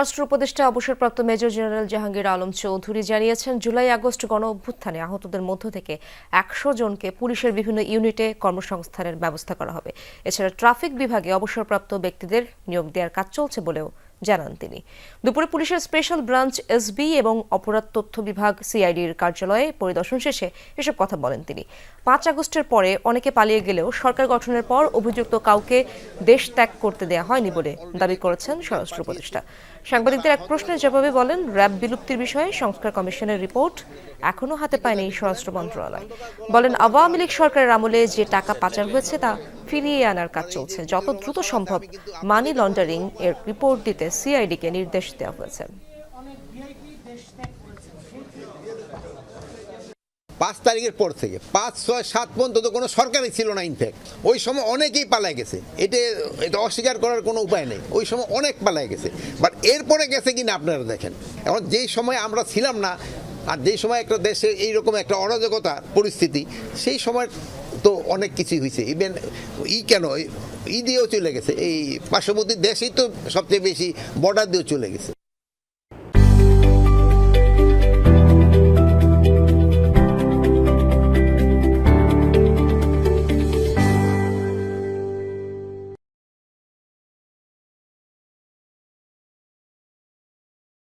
স্বরাষ্ট্র উপদেষ্টা অবসরপ্রাপ্ত মেজর জেনারেল জাহাঙ্গীর আলম চৌধুরী জানিয়েছেন, জুলাই আগস্ট গণ অভ্যুত্থানে আহতদের মধ্য থেকে একশো জনকে পুলিশের বিভিন্ন ইউনিটে কর্মসংস্থানের ব্যবস্থা করা হবে। এছাড়া ট্রাফিক বিভাগে অবসরপ্রাপ্ত ব্যক্তিদের নিয়োগ দেওয়ার কাজ চলছে বলেও জানান তিনি। দুপুরে পুলিশের স্পেশাল ব্রাঞ্চ এসবি এবং অপরাধ তথ্য বিভাগ সিআইডির কার্যালয়ে পরিদর্শন শেষে এসব কথা বলেন তিনি। পাঁচ আগস্টের পরে অনেকে পালিয়ে গেলেও সরকার গঠনের পর অভিযুক্ত কাউকে দেশ ত্যাগ করতে দেয়া হয়নি বলে দাবি করেছেন স্বরাষ্ট্র উপদেষ্টা। সাংবাদিকদের এক প্রশ্নের জবাবে বলেন, র্যাব বিলুপ্তির বিষয়ে সংস্কার কমিশনের রিপোর্ট এখনও হাতে পায়নি স্বরাষ্ট্র মন্ত্রণালয়। বলেন, আওয়ামী লীগ সরকারের আমলে যে টাকা পাচার হয়েছে তা ফিরিয়ে আনার কাজ চলছে। যত দ্রুত সম্ভব মানি লন্ডারিং এর রিপোর্ট দিতে সিআইডিকে নির্দেশ দেওয়া হয়েছে। পাঁচ তারিখের পর থেকে পাঁচ ছয় সাত পর্যন্ত তো কোনো সরকারই ছিল না ইনফ্যাক্ট ওই সময় অনেকেই পালায় গেছে। এটা এটা অস্বীকার করার কোনো উপায় নেই। ওই সময় অনেক পালায় গেছে। বাট এরপরে গেছে কিনা আপনারা দেখেন। এখন যেই সময় আমরা ছিলাম না আর যেই সময় একটা দেশে এইরকম একটা অরাজকতা পরিস্থিতি সেই সময় তো অনেক কিছুই হয়েছে। ইভেন ই কেন? ই দিয়েও চলে গেছে। এই পার্শ্ববর্তী দেশই তো সবচেয়ে বেশি বর্ডার দিয়েও চলে গেছে।